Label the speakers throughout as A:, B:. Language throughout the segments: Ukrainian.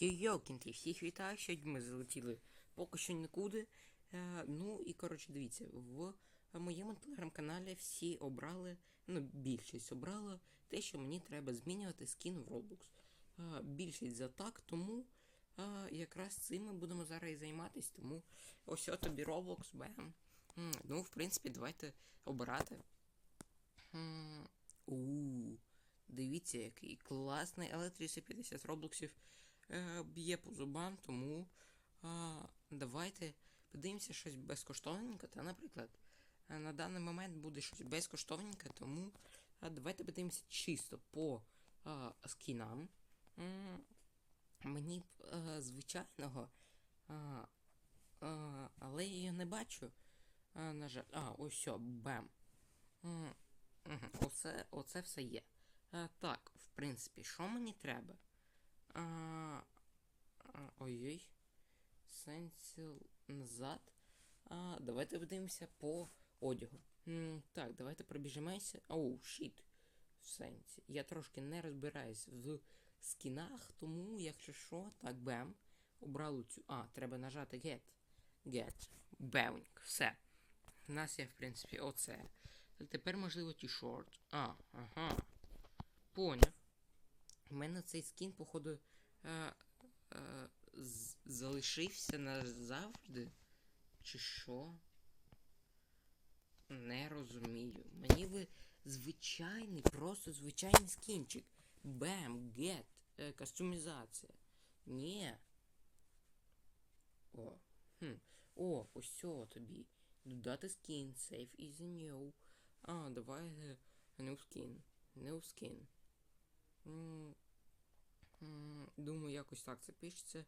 A: Йокінти, всіх вітаю, сьогодні ми залетіли поки що нікуди. Е, ну і коротше, дивіться, в моєму телеграм-каналі всі обрали, ну, більшість обрала те, що мені треба змінювати скін в Roblox. Е, більшість за так, тому е, якраз цим ми будемо зараз і займатися. Тому ось от тобі Roblox, бем. Ну, в принципі, давайте обирати. У, дивіться, який класний, але 350 роблоксів б'є по зубам, тому а, давайте подивимося щось безкоштовненьке. Та, наприклад, е, на даний момент буде щось безкоштовненьке, тому а, давайте подивимося чисто по а, скінам. Мені б е, звичайного, а, а, але я не бачу. А, на жаль. А, ось все, бем. Оце, оце все є. А, так, в принципі, що мені треба? Ой-ой. Сенсіл назад. А, давайте подивимося по одягу. М, так, давайте пробіжимося. Оу, щит. В сенсі. Я трошки не розбираюсь в скінах, тому, якщо що, так, бем. Обрали цю. А, треба нажати get. Get. Беунг. Все. У нас є, в принципі, оце. Тепер, можливо, ті-шорт. А, ага. Поняв. У мене цей скін, походу, е, е, з- залишився назавжди. Чи що? Не розумію. Мені би звичайний, просто звичайний скінчик. Бем, гет, е, кастомізація. Ні. О. Хм. О, ось тобі. Додати скін. Save is new. А, давай е, new skin. New skin. Думаю, якось так це пишеться.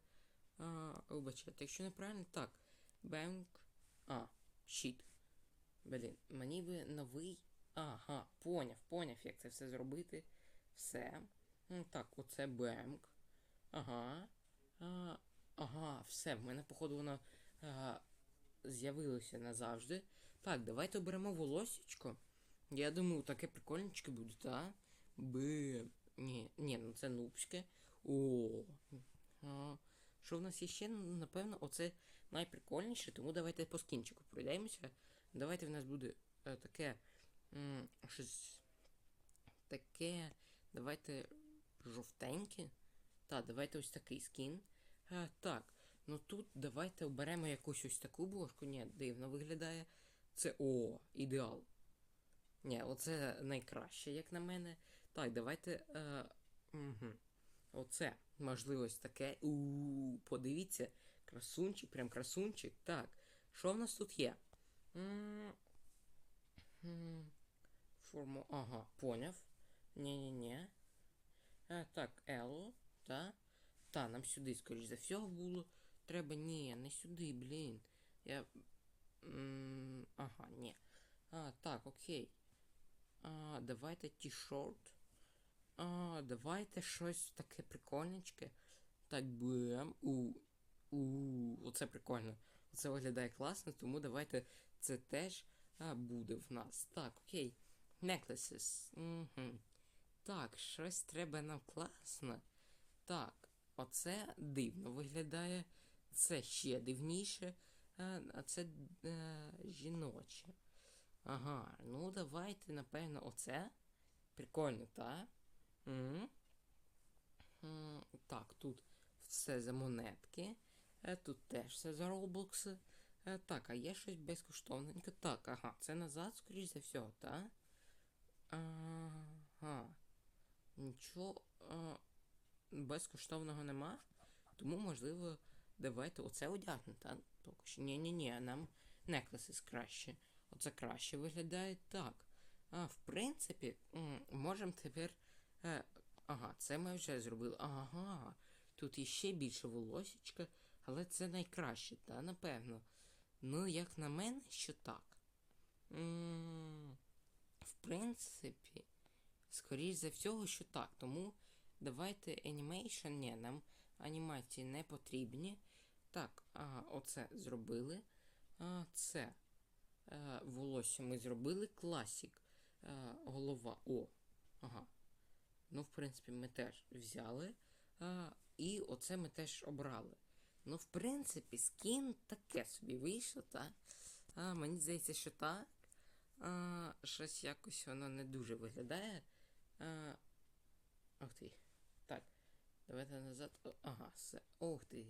A: А, вибачайте, якщо неправильно, так. Bank. А, щит. Блін, мені би новий. Ага, поняв, поняв, як це все зробити. Все. Так, оце бенк. Ага. А, ага, все, в мене, походу, воно з'явилося назавжди. Так, давайте оберемо волосічко. Я думаю, таке прикольничке буде, та? Б. Ні, ні, ну це нубське. О. Що в нас є ще? Ну, Напевно, оце найприкольніше, тому давайте по скінчику пройдемося. Давайте в нас буде е, таке. м, щось таке. Давайте жовтеньке. Так, давайте ось такий скін. А, так, ну тут давайте оберемо якусь ось таку бложку. Ні, дивно виглядає. Це о, ідеал. Ні, оце найкраще, як на мене. Так, давайте. Е, угу. Оце, можливо, таке. У, подивіться. Красунчик, прям красунчик. Так. Що в нас тут є? Форму. Ага, поняв. Ні-ні-ні. Так, L, та. Та, нам сюди, скоріш за всього, було. Треба. Ні, не сюди, блін. Я. Ага, ні. А, так, окей. А, давайте ті-шорт. А, давайте щось таке прикольненьке. Так, бем. У. У. Оце прикольно. Оце виглядає класно, тому давайте це теж а, буде в нас. Так, окей. Necklaces. Угу. Так, щось треба нам класно. Так, оце дивно виглядає. Це ще дивніше. А, а це е, жіноче. Ага, ну давайте, напевно, оце. Прикольно, так? М, Так, тут все за монетки. Е, Тут теж все за роблокси. Е, Так, а є щось безкоштовненьке. Так, ага, це назад, скоріш за все, так? Ага. Нічого а, безкоштовного нема. Тому, можливо, давайте оце одягнемо, так? Поки що. Ні-ні-ні, нам некласис краще. Оце краще виглядає так. А, в принципі, можемо тепер. Е, ага, це ми вже зробили. Ага. Тут іще більше волосічка, але це найкраще, та напевно. Ну, як на мене, що так. В принципі, скоріш за всього, що так. Тому давайте animation. Ні, нам анімації не потрібні. Так, ага, оце зробили. А, це е, волосся ми зробили. Класік. Е, голова. О. Ага. Ну, в принципі, ми теж взяли. А, і оце ми теж обрали. Ну, в принципі, скін таке собі вийшло, так? А, мені здається, що так. А, щось якось воно не дуже виглядає. А, ох ти. Так. Давайте назад. О, ага, все. Ох ти.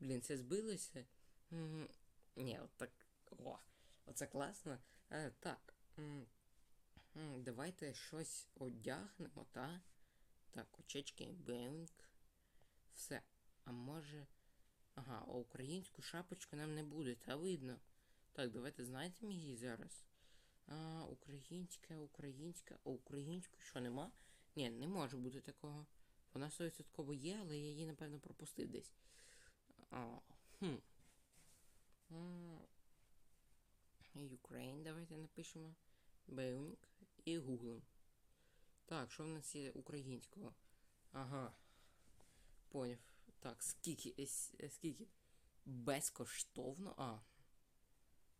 A: Блін, це збилося. М, Ні, от так. О, оце класно. Е, так. м, м, Давайте щось одягнемо, та? Так, очечки, бенк. Все. А може. Ага, а українську шапочку нам не буде, та видно. Так, давайте знайдемо її зараз. А, українська, українська. А українську що нема? Ні, не може бути такого. Вона 100% є, але я її, напевно, пропустив десь. А, хм. Ukraine, давайте напишемо. Беунік і гуглим. Так, що в нас є українського? Ага. Поняв. Так, скільки. е, е, Скільки? Безкоштовно? А.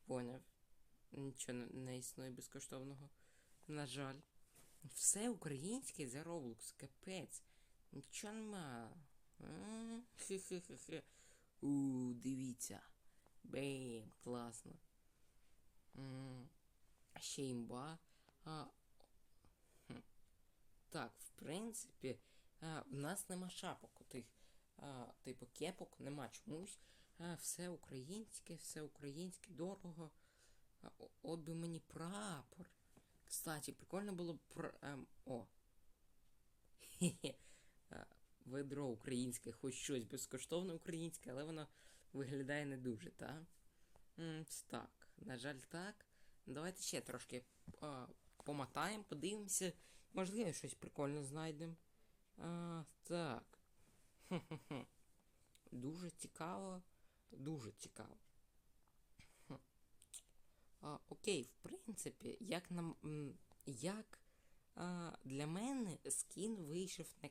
A: Поняв. Нічого не, існує безкоштовного. На жаль. Все українське за Roblox, капець. Нічого нема. Хе-хе-хе-хе. У, дивіться. Бейм, класно. Ще імба. А. Так, в принципі, а, в нас нема шапок тих, а, типу кепок, нема чомусь. А, все українське, все українське, дорого. От би мені прапор. Кстати, прикольно було б пр... ем, о. Ведро українське, хоч щось безкоштовне українське, але воно виглядає не дуже, так? Так, на жаль, так. Давайте ще трошки а, помотаємо, подивимося. Можливо, щось прикольне знайдемо. Так. Хм-хм-хм. Дуже цікаво. Дуже цікаво. А, окей, в принципі, як нам. Як а, для мене скін вийшов не,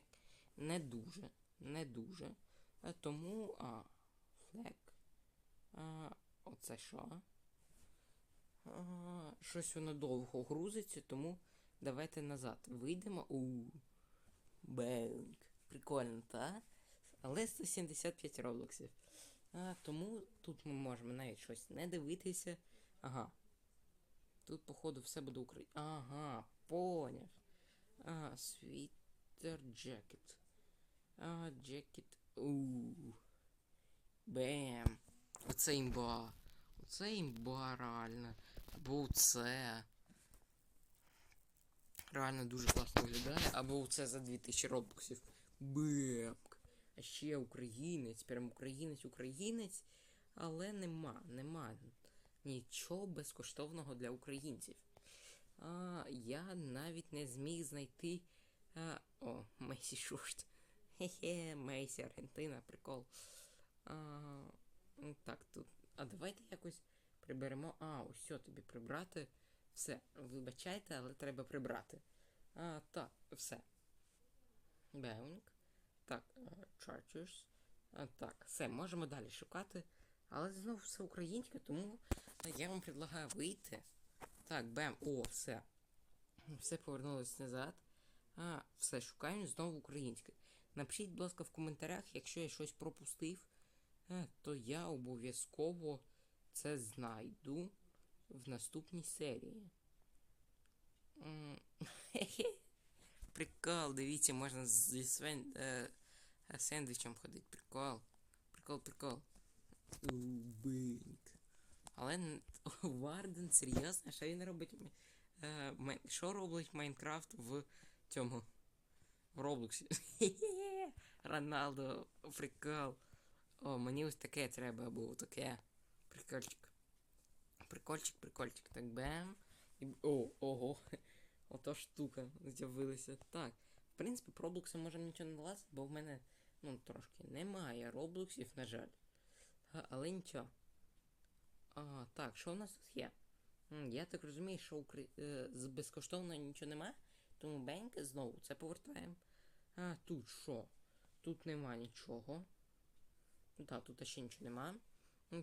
A: не дуже. Не дуже. А, тому. А, флек. А, оце що? А, щось воно довго грузиться, тому давайте назад вийдемо. У. Бенк. Прикольно, та? Але 175 роблоксів. А, тому тут ми можемо навіть щось не дивитися. Ага. Тут, походу, все буде Україна. Ага, поняв. А, світер джекет. А, джекет. Ууу. Бем. Оце імба. Оце імба реально. Або це. Реально дуже класно виглядає. Або це за 2000 робоксів. Бемк. А ще українець, прям українець, українець. Але нема, нема нічого безкоштовного для українців. А, я навіть не зміг знайти. А, о, Месі Шушт. Хе-хе, Месі, Аргентина, прикол. А, так, тут. А давайте якось приберемо. А, ось що тобі прибрати. Все, вибачайте, але треба прибрати. А, так, все. Беунг. Так, е, Chargers. А, так, все, можемо далі шукати. Але знову все українське, тому я вам предлагаю вийти. Так, бем. О, все. Все повернулось назад. А, все, шукаємо знову українське. Напишіть, будь ласка, в коментарях, якщо я щось пропустив, е, то я обов'язково це знайду в наступній серії. Прикол, дивіться, можна зі свен... е, е, сендвічем ходити. Прикол. Прикол, прикол. Убинк. Але Варден, серйозно, що він робить? Е, що робить Майнкрафт в цьому? В Роблоксі? Роналдо, прикол. О, мені ось таке треба було, таке. Прикольчик. Прикольчик, прикольчик. Так, бем. І... О, ого. Ото штука з'явилася. Так. В принципі, про Роблокси може нічого не лазити, бо в мене, ну, трошки немає Роблоксів, на жаль. А, але нічого. А, так, що у нас тут є? Я так розумію, що укр... е, з безкоштовно нічого нема, тому бенк знову це повертаємо. А, тут що? Тут нема нічого. Ну так, тут ще нічого нема.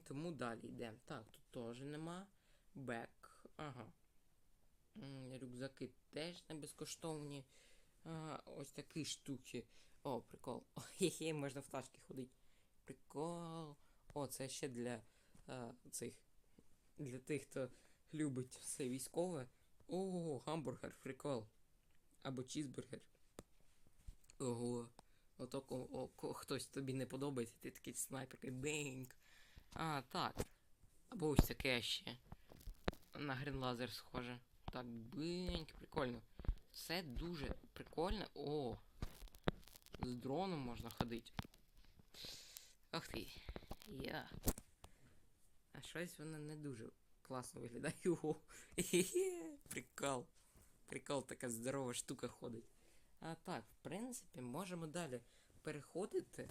A: Тому далі йдемо. Так, тут теж нема. Бек. Ага. Рюкзаки теж не безкоштовні. а, ось такі штуки. О, прикол. О, хе-хе, можна в тачки ходити. Прикол. О, це ще для а, цих. Для тих, хто любить все військове. О, гамбургер, прикол. Або чізбургер. Ого. Ото о, ко, хтось тобі не подобається, ти такий снайперкий бенг. А, так. Або ось таке ще. На грінлазер схоже. Так, бенг, прикольно. Все дуже прикольно. О! З дроном можна ходити. Ах ти. Я. А щось воно не дуже класно виглядає. Ого. Хе-хе. Прикол. Прикол, така здорова штука ходить. А так, в принципі, можемо далі переходити.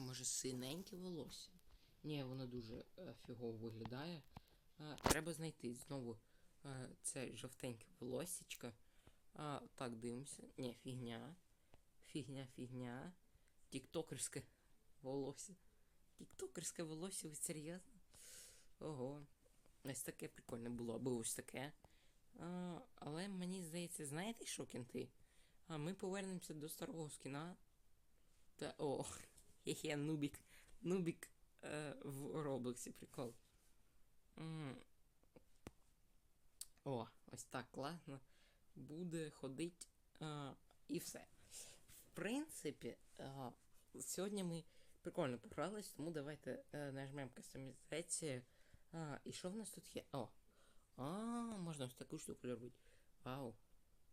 A: А може синеньке волосся? Ні, воно дуже е, фігово виглядає. А, треба знайти знову е, це жовтеньке волоссячко. А, так, дивимося. Ні, фігня. Фігня, фігня. Тіктокерське волосся. Тіктокерське волосся, ви серйозно? Ого. Ось таке прикольне було, або ось таке. А, але мені здається, знаєте що, кінти? А ми повернемося до старого скіна. Та о, хе-хе, нубік. Нубік е, в Роблоксі, прикол. М. О, ось так класно. Буде ходить а, і все. В принципі, а, сьогодні ми прикольно погрались, тому давайте е, нажмемо кастомізацію. А, і що в нас тут є? О! А, можна ось таку штуку зробити. Вау.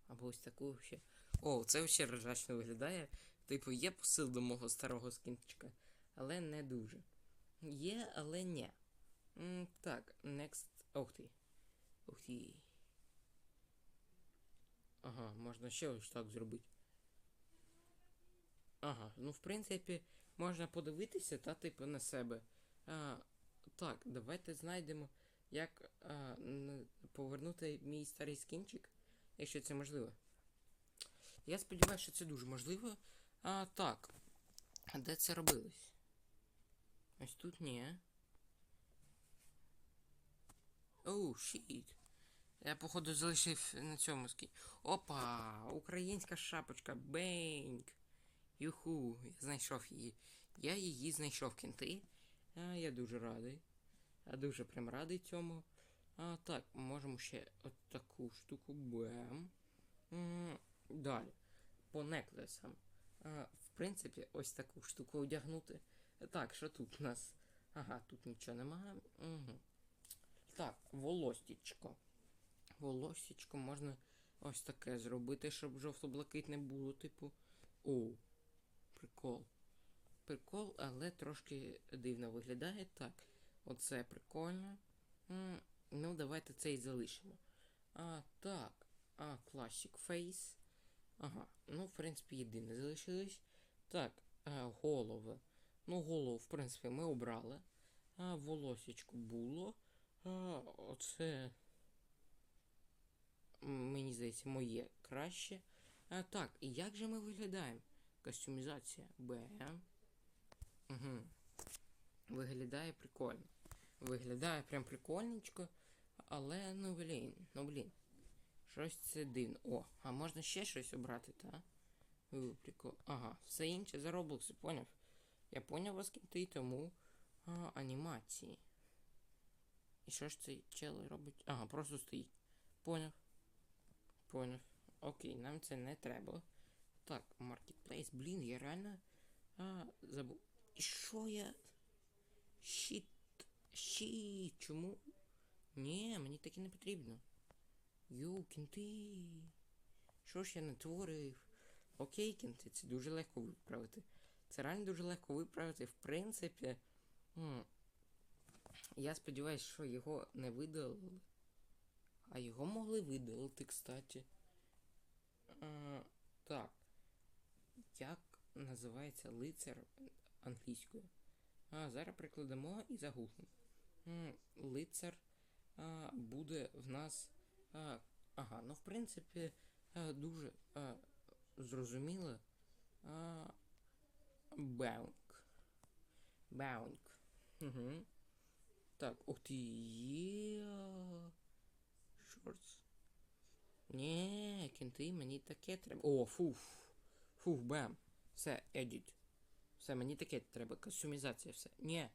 A: Або ось таку ще. О, це ще ржачно виглядає. Типу, є посил до мого старого скінчика, але не дуже. Є, але ні. М, так, next. Ух ти. Ух ти. Ага, можна ще ось так зробити. Ага, ну в принципі, можна подивитися та типу на себе. А, так, давайте знайдемо, як а, повернути мій старий скінчик, якщо це можливо. Я сподіваюся, що це дуже можливо. А, так. А де це робилось? Ось тут ні. Оу, щіт. Я, походу, залишив на цьому скін. Опа! Українська шапочка. Бенк. Юху, я знайшов її. Я її знайшов кінти. А, я дуже радий. Я дуже прям радий цьому. А, так, можемо ще от таку штуку. Бем. М, Далі. По неклесам. А, в принципі, ось таку штуку одягнути. Так, що тут у нас? Ага, тут нічого немає. Угу. Так, волостічко. Волосічко можна ось таке зробити, щоб жовто-блакитне було, типу. О, прикол. Прикол, але трошки дивно виглядає. Так, оце прикольно. Ну, давайте це і залишимо. А, так. А, Classic Face. Ага, ну, в принципі, єдине залишилось. Так, а, голови. Ну, голову, в принципі, ми обрали. А, волосічко було. А, оце. Мені здається, моє краще. А, так, і як же ми виглядаємо? Костюмізація. Б. Угу. Виглядає прикольно. Виглядає прям прикольненько. Але ну блін, ну блін. Щось це дивно. О, а можна ще щось обрати, та? Прикол. Ага, все інше за Roblox, поняв? Я поняв вас кінти, тому а, анімації. І що ж цей чел робить? Ага, просто стоїть. Поняв. Поняв. Окей, нам це не треба. Так, Marketplace, блін, я реально а, забув. І що я? Щіт. Щіт. Чому? Ні, мені таке не потрібно. Йоу, кінти. Що ж я натворив? Окей, кінти, це дуже легко виправити. Це реально дуже легко виправити. В принципі. Я сподіваюся, що його не видалили. А його могли видалити, кстати. А, так. Як називається лицар англійською? А, зараз прикладемо і загуглимо. Лицар а, буде в нас. А, ага, ну в принципі а, дуже а, зрозуміло. А, Баунк. Баунк. Угу. Так, ух ти. Є. Шортс. Ні, кінти, мені таке треба. О, фуф. Фуф, бем. Все, едіт. Все, мені таке треба. Кастомізація, все. Ні.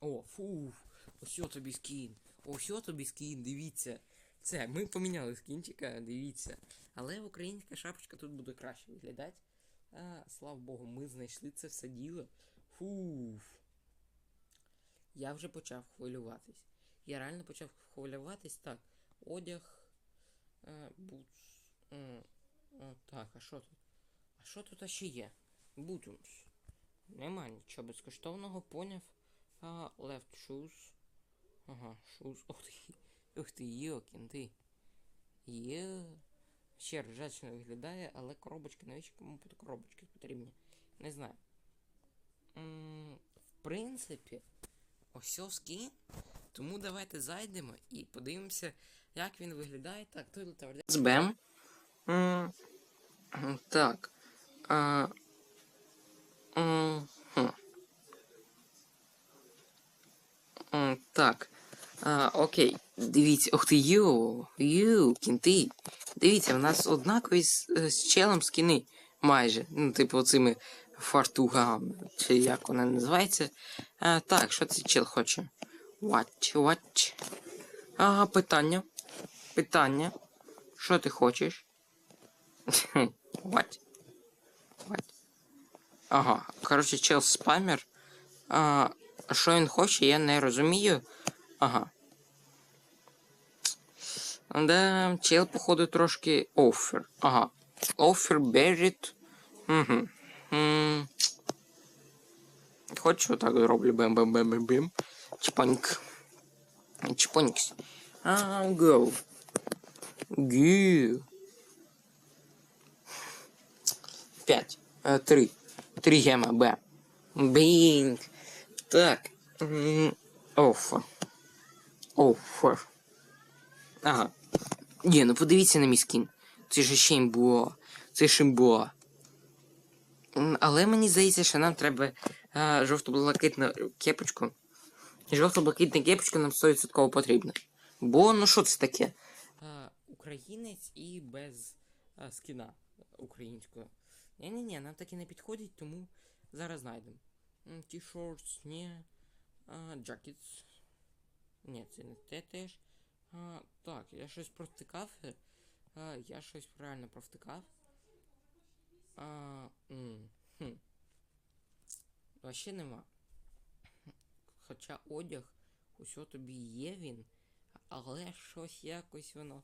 A: О, фуф. Ось тобі скін. Ось тобі скін, дивіться. Це, ми поміняли скінчика, дивіться. Але українська шапочка тут буде краще виглядати. А, слава Богу, ми знайшли це все діло. Фуф. Я вже почав хвилюватись. Я реально почав хвилюватись. Так, одяг. Е, бутс. О, так, а що тут? А що тут ще є? Бутумс. Нема нічого безкоштовного, поняв. А, left shoes. Ага, shoes. Ти. Ух ти, йокін ти. Є. Ще ржачно виглядає, але коробочки, навіщо кому буде коробочки потрібні? Не знаю. М, в принципі, ось скін. Тому давайте зайдемо і подивимося, як він виглядає. Так, тут тверде. Збем. М, Так. А, м. М, Так. А, окей. Дивіться. Ух ти, йоу, йоу, кінти. Дивіться, в нас однакові з, е, з челом скіни. Майже. Ну, типу, оцими фартугами. Чи як вона називається. А, так, що цей чел хоче? Watch, watch. Ага, питання. Питання. Що ти хочеш? What? What? Ага, коротше, чел спамер. А, що він хоче, я не розумію. Ага. Да, чел, походу, трошки офер. Ага. Офер берет. Угу. М. Хочеш отак зроблю бем-бем-бем-бем-бем. Чпоньк. Чпонькс. А, go. Go. Пять. Э, три. Три гема, Б. Бинг. Так. Офер. Офер. Ага. Ні, ну подивіться на мій скін. Це ж ще імбо. Це ж імбо. Але мені здається, що нам треба а, жовто-блакитну кепочку. Жовто-блакитну кепочку нам 100% потрібно. Бо, ну що це таке? А, українець і без а, скіна українського. Ні-ні-ні, нам таки не підходить, тому зараз знайдемо. Ті-шортс, ні. Джакетс. Ні, це не те теж. Так, я щось провтикав. е. А, я щось правильно провтикав. А, хм. Вообще нема. Хоча одяг, усьо тобі є він, але щось якось воно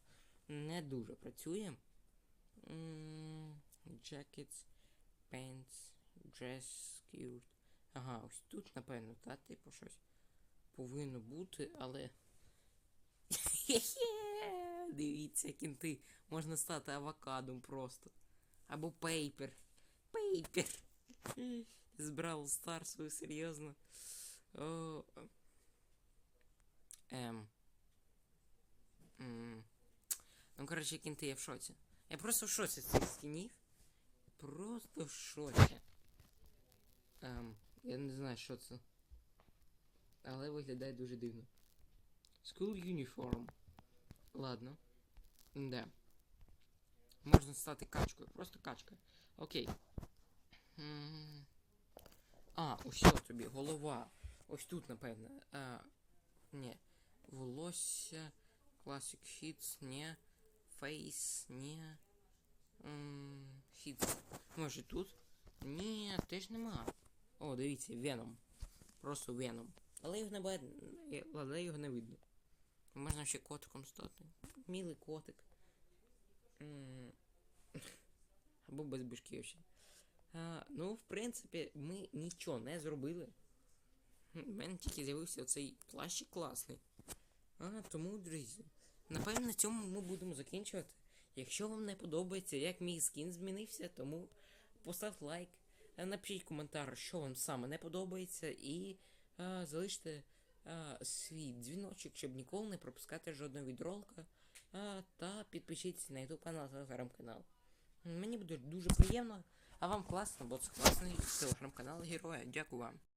A: не дуже працює. Jackets, pants, dress, skirt. Ага, ось тут, напевно, та, типу, щось повинно бути, але. Хе-хе! Дивіться, кінти. Можна стати авокадом просто. Або пейпер. Пейпер. З Бравл Старс, ви серйозно. О. Ем. М. Ну, коротше, кінти, я в шоці. Я просто в шоці цих скінів. Просто в шоці. Ем, я не знаю, що це. Але виглядає дуже дивно. School uniform. Ладно. Да. Можна стати качкою. Просто качка. Окей. А, ось тобі, голова. Ось тут, напевно. А, ні. Волосся. Classic Hits, ні. Face, ні. Hits. Може тут? Ні, теж нема. О, дивіться, Venom. Просто Venom. Але його не бад... Але його не видно. Можна ще котиком стати. Мілий котик. Або без башки ще. Ну, в принципі, ми нічого не зробили. У мене тільки з'явився оцей плащик класний. А, тому, друзі, напевно, на цьому ми будемо закінчувати. Якщо вам не подобається, як мій скін змінився, тому поставте лайк, напишіть коментар, що вам саме не подобається, і а, залиште свій дзвіночок, щоб ніколи не пропускати жодного відролика. А, та підпишіться на YouTube канал та телеграм-канал. Мені буде дуже приємно, а вам класно, бо це класний телеграм-канал героя. Дякую вам.